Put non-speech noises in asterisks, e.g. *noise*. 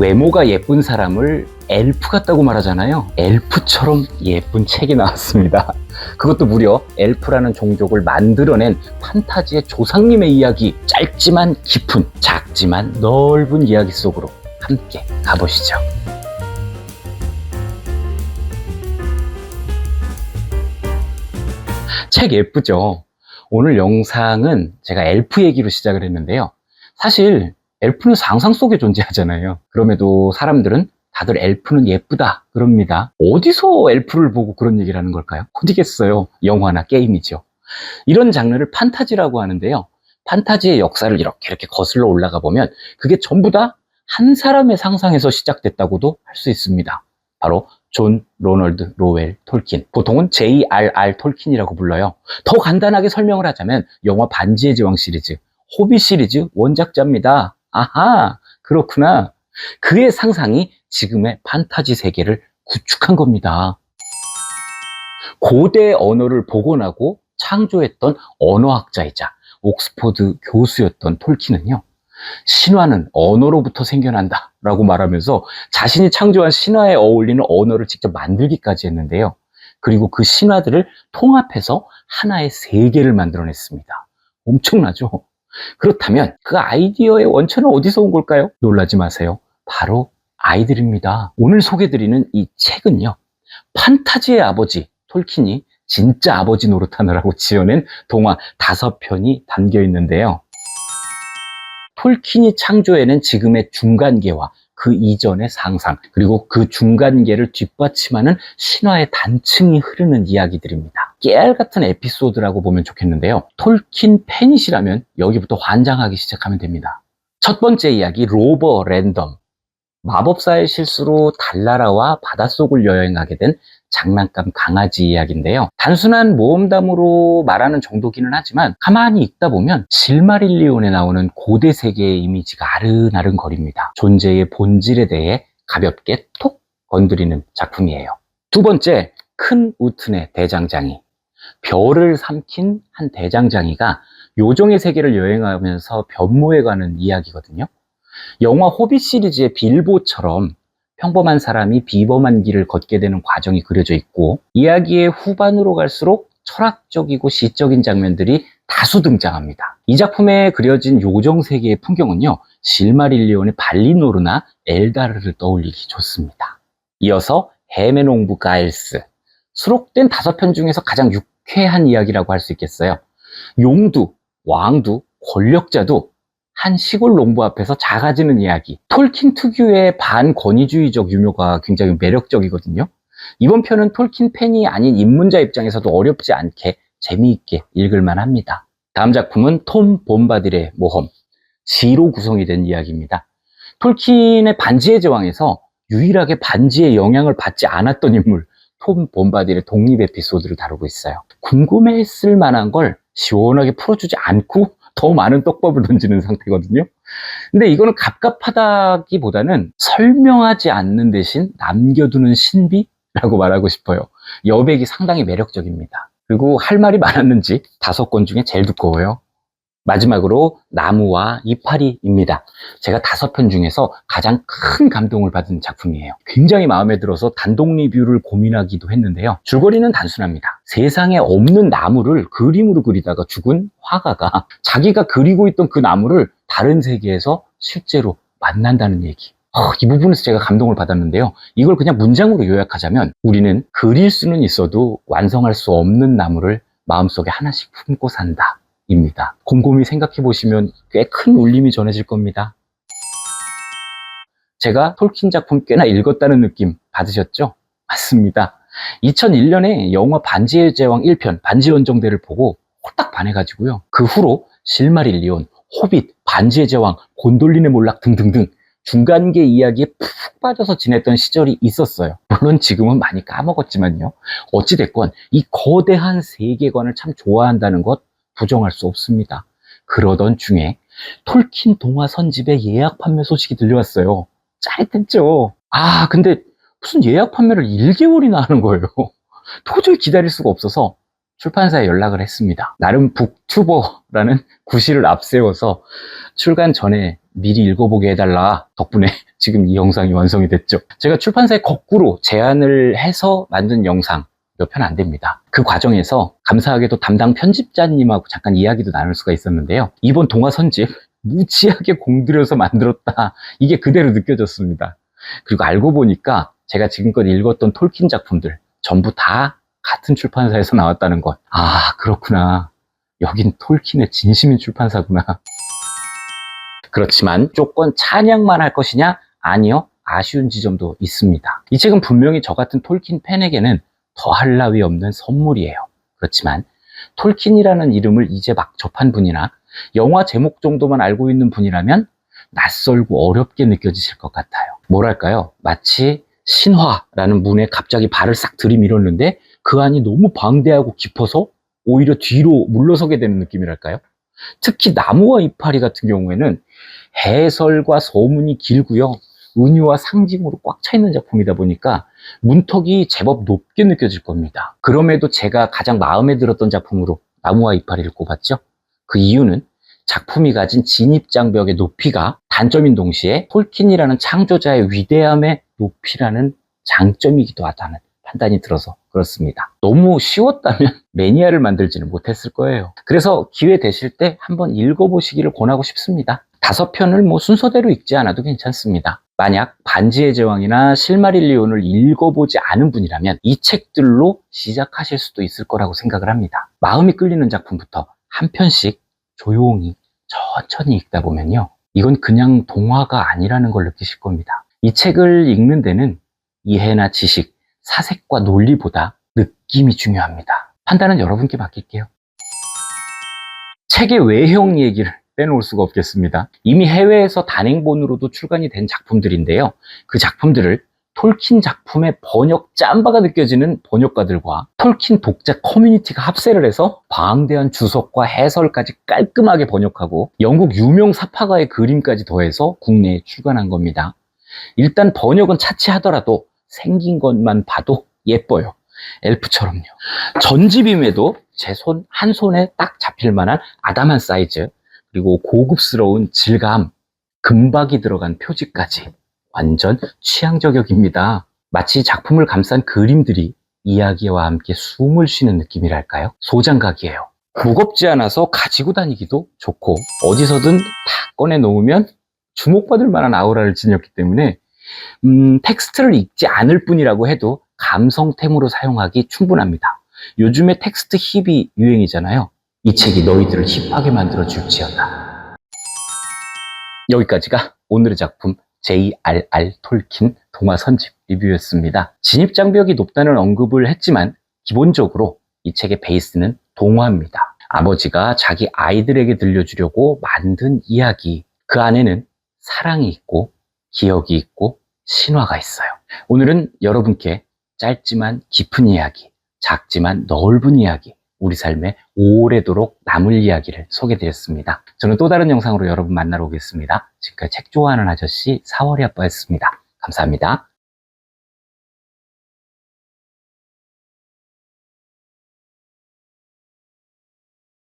외모가 예쁜 사람을 엘프 같다고 말하잖아요. 엘프처럼 예쁜 책이 나왔습니다. *laughs* 그것도 무려 엘프라는 종족을 만들어낸 판타지의 조상님의 이야기, 짧지만 깊은, 작지만 넓은 이야기 속으로 함께 가보시죠. 책 예쁘죠? 오늘 영상은 제가 엘프 얘기로 시작을 했는데요. 사실 엘프는 상상 속에 존재하잖아요. 그럼에도 사람들은 다들 엘프는 예쁘다 그럽니다. 어디서 엘프를 보고 그런 얘기를 하는 걸까요? 어디겠어요? 영화나 게임이죠. 이런 장르를 판타지라고 하는데요. 판타지의 역사를 이렇게 이렇게 거슬러 올라가 보면 그게 전부 다 한 사람의 상상에서 시작됐다고도 할 수 있습니다. 바로 존 로널드 로웰 톨킨. 보통은 J.R.R. 톨킨이라고 불러요. 더 간단하게 설명을 하자면 영화 반지의 제왕 시리즈, 호빗 시리즈 원작자입니다. 아하, 그렇구나. 그의 상상이 지금의 판타지 세계를 구축한 겁니다. 고대 언어를 복원하고 창조했던 언어학자이자 옥스포드 교수였던 톨킨은요, 신화는 언어로부터 생겨난다 라고 말하면서 자신이 창조한 신화에 어울리는 언어를 직접 만들기까지 했는데요. 그리고 그 신화들을 통합해서 하나의 세계를 만들어냈습니다. 엄청나죠? 그렇다면 그 아이디어의 원천은 어디서 온 걸까요? 놀라지 마세요. 바로 아이들입니다. 오늘 소개드리는 이 책은요. 판타지의 아버지 톨킨이 진짜 아버지 노릇하느라고 지어낸 동화 다섯 편이 담겨 있는데요. 톨킨이 창조해낸 지금의 중간계와 그 이전의 상상, 그리고 그 중간계를 뒷받침하는 신화의 단층이 흐르는 이야기들입니다. 깨알 같은 에피소드라고 보면 좋겠는데요. 톨킨 팬이시라면 여기부터 환장하기 시작하면 됩니다. 첫 번째 이야기, 로버 랜덤. 마법사의 실수로 달나라와 바닷속을 여행하게 된 장난감 강아지 이야기인데요. 단순한 모험담으로 말하는 정도기는 하지만 가만히 읽다 보면 실마릴리온에 나오는 고대 세계의 이미지가 아른아른 거립니다. 존재의 본질에 대해 가볍게 톡 건드리는 작품이에요. 두 번째, 큰 우튼의 대장장이. 별을 삼킨 한 대장장이가 요정의 세계를 여행하면서 변모해가는 이야기거든요. 영화 호빗 시리즈의 빌보처럼 평범한 사람이 비범한 길을 걷게 되는 과정이 그려져 있고 이야기의 후반으로 갈수록 철학적이고 시적인 장면들이 다수 등장합니다. 이 작품에 그려진 요정 세계의 풍경은요. 실마릴리온의 발리노르나 엘다르를 떠올리기 좋습니다. 이어서 헤메농부 가일스. 수록된 다섯 편 중에서 가장 유 쾌한 이야기라고 할 수 있겠어요. 용두, 왕두, 권력자도 한 시골 농부 앞에서 작아지는 이야기. 톨킨 특유의 반권위주의적 유묘가 굉장히 매력적이거든요. 이번 편은 톨킨 팬이 아닌 입문자 입장에서도 어렵지 않게 재미있게 읽을만 합니다. 다음 작품은 톰 본바딜의 모험. 시로 구성이 된 이야기입니다. 톨킨의 반지의 제왕에서 유일하게 반지의 영향을 받지 않았던 인물, 톰 본바딜의 독립 에피소드를 다루고 있어요. 궁금해했을 만한 걸 시원하게 풀어주지 않고 더 많은 떡밥을 던지는 상태거든요. 근데 이거는 갑갑하다기보다는 설명하지 않는 대신 남겨두는 신비라고 말하고 싶어요. 여백이 상당히 매력적입니다. 그리고 할 말이 많았는지 다섯 권 중에 제일 두꺼워요. 마지막으로 나무와 이파리입니다. 제가 다섯 편 중에서 가장 큰 감동을 받은 작품이에요. 굉장히 마음에 들어서 단독 리뷰를 고민하기도 했는데요. 줄거리는 단순합니다. 세상에 없는 나무를 그림으로 그리다가 죽은 화가가 자기가 그리고 있던 그 나무를 다른 세계에서 실제로 만난다는 얘기. 어, 이 부분에서 제가 감동을 받았는데요. 이걸 그냥 문장으로 요약하자면 우리는 그릴 수는 있어도 완성할 수 없는 나무를 마음속에 하나씩 품고 산다. 입니다. 곰곰이 생각해 보시면 꽤 큰 울림이 전해질 겁니다. 제가 톨킨 작품 꽤나 읽었다는 느낌 받으셨죠? 맞습니다. 2001년에 영화 반지의 제왕 1편 반지 원정대를 보고 홀딱 반해가지고요. 그 후로 실마릴리온, 호빗, 반지의 제왕, 곤돌린의 몰락 등등등 중간계 이야기에 푹 빠져서 지냈던 시절이 있었어요. 물론 지금은 많이 까먹었지만요. 어찌됐건 이 거대한 세계관을 참 좋아한다는 것 부정할 수 없습니다. 그러던 중에 톨킨 동화 선집의 예약 판매 소식이 들려왔어요. 짜릿했죠. 아, 근데 무슨 예약 판매를 1개월이나 하는 거예요. *laughs* 도저히 기다릴 수가 없어서 출판사에 연락을 했습니다. 나름 북튜버라는 *laughs* 구실을 앞세워서 출간 전에 미리 읽어보게 해달라 덕분에 *laughs* 지금 이 영상이 완성이 됐죠. 제가 출판사에 거꾸로 제안을 해서 만든 영상 몇 편 안 됩니다. 그 과정에서 감사하게도 담당 편집자님하고 잠깐 이야기도 나눌 수가 있었는데요. 이번 동화 선집 무지하게 공들여서 만들었다. 이게 그대로 느껴졌습니다. 그리고 알고 보니까 제가 지금껏 읽었던 톨킨 작품들 전부 다 같은 출판사에서 나왔다는 것. 아, 그렇구나. 여긴 톨킨의 진심인 출판사구나. 그렇지만 조건 찬양만 할 것이냐? 아니요. 아쉬운 지점도 있습니다. 이 책은 분명히 저 같은 톨킨 팬에게는 더할 나위 없는 선물이에요. 그렇지만 톨킨이라는 이름을 이제 막 접한 분이나 영화 제목 정도만 알고 있는 분이라면 낯설고 어렵게 느껴지실 것 같아요. 뭐랄까요? 마치 신화라는 문에 갑자기 발을 싹 들이밀었는데 그 안이 너무 방대하고 깊어서 오히려 뒤로 물러서게 되는 느낌이랄까요? 특히 나무와 이파리 같은 경우에는 해설과 소문이 길고요. 은유와 상징으로 꽉 차 있는 작품이다 보니까 문턱이 제법 높게 느껴질 겁니다. 그럼에도 제가 가장 마음에 들었던 작품으로 나무와 이파리를 꼽았죠. 그 이유는 작품이 가진 진입장벽의 높이가 단점인 동시에 톨킨이라는 창조자의 위대함의 높이라는 장점이기도 하다는 판단이 들어서 그렇습니다. 너무 쉬웠다면 *laughs* 매니아를 만들지는 못했을 거예요. 그래서 기회 되실 때 한번 읽어보시기를 권하고 싶습니다. 다섯 편을 뭐 순서대로 읽지 않아도 괜찮습니다. 만약 반지의 제왕이나 실마릴리온을 읽어보지 않은 분이라면 이 책들로 시작하실 수도 있을 거라고 생각을 합니다. 마음이 끌리는 작품부터 한 편씩 조용히 천천히 읽다 보면요. 이건 그냥 동화가 아니라는 걸 느끼실 겁니다. 이 책을 읽는 데는 이해나 지식, 사색과 논리보다 느낌이 중요합니다. 판단은 여러분께 맡길게요. 책의 외형 얘기를 빼놓을 수가 없겠습니다. 이미 해외에서 단행본으로도 출간이 된 작품들인데요. 그 작품들을 톨킨 작품의 번역 짬바가 느껴지는 번역가들과 톨킨 독자 커뮤니티가 합세를 해서 방대한 주석과 해설까지 깔끔하게 번역하고 영국 유명 사파가의 그림까지 더해서 국내에 출간한 겁니다. 일단 번역은 차치하더라도 생긴 것만 봐도 예뻐요. 엘프처럼요. 전집임에도 제 손 한 손에 딱 잡힐 만한 아담한 사이즈 그리고 고급스러운 질감, 금박이 들어간 표지까지 완전 취향 저격입니다. 마치 작품을 감싼 그림들이 이야기와 함께 숨을 쉬는 느낌이랄까요? 소장각이에요. 무겁지 않아서 가지고 다니기도 좋고 어디서든 다 꺼내 놓으면 주목받을 만한 아우라를 지녔기 때문에 음, 텍스트를 읽지 않을 뿐이라고 해도 감성템으로 사용하기 충분합니다. 요즘에 텍스트 힙이 유행이잖아요. 이 책이 너희들을 힙하게 만들어 줄지어다. 여기까지가 오늘의 작품 J.R.R. 톨킨 동화 선집 리뷰였습니다. 진입장벽이 높다는 언급을 했지만 기본적으로 이 책의 베이스는 동화입니다. 아버지가 자기 아이들에게 들려주려고 만든 이야기. 그 안에는 사랑이 있고 기억이 있고 신화가 있어요. 오늘은 여러분께 짧지만 깊은 이야기, 작지만 넓은 이야기, 우리 삶에 오래도록 남을 이야기를 소개드렸습니다. 저는 또 다른 영상으로 여러분 만나러 오겠습니다. 지금까지 책 좋아하는 아저씨 4월이 아빠였습니다. 감사합니다.